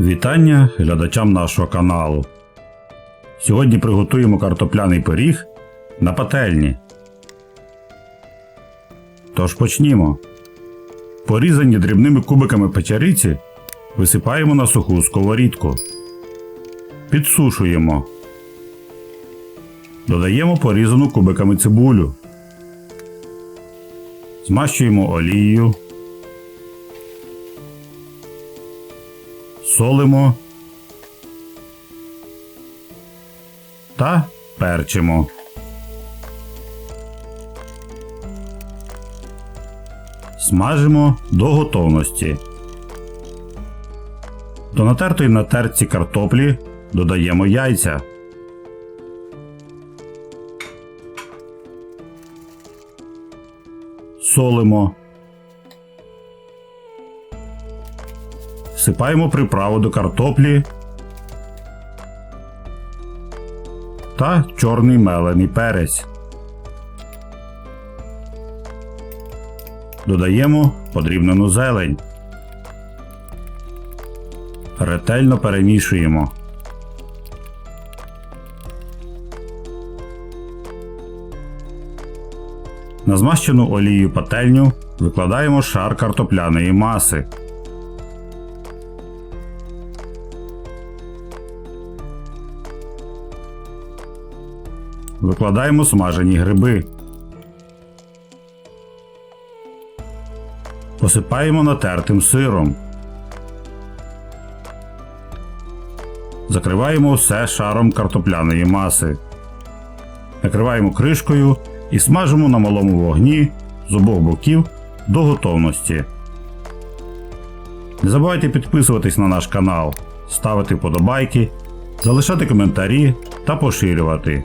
Вітання глядачам нашого каналу. Сьогодні приготуємо картопляний пиріг на пательні. Тож почнімо. Порізані дрібними кубиками печериці висипаємо на суху сковорідку. Підсушуємо. Додаємо порізану кубиками цибулю. Змащуємо олією. Солимо та перчимо. Смажимо до готовності. До натертої на терці картоплі додаємо яйця. Солимо. Всипаємо приправу до картоплі та чорний мелений перець. Додаємо подрібнену зелень. Ретельно перемішуємо. На змащену олією пательню викладаємо шар картопляної маси. Викладаємо смажені гриби. Посипаємо натертим сиром. Закриваємо все шаром картопляної маси. Накриваємо кришкою і смажимо на малому вогні з обох боків до готовності. Не забувайте підписуватись на наш канал, ставити вподобайки, залишати коментарі та поширювати.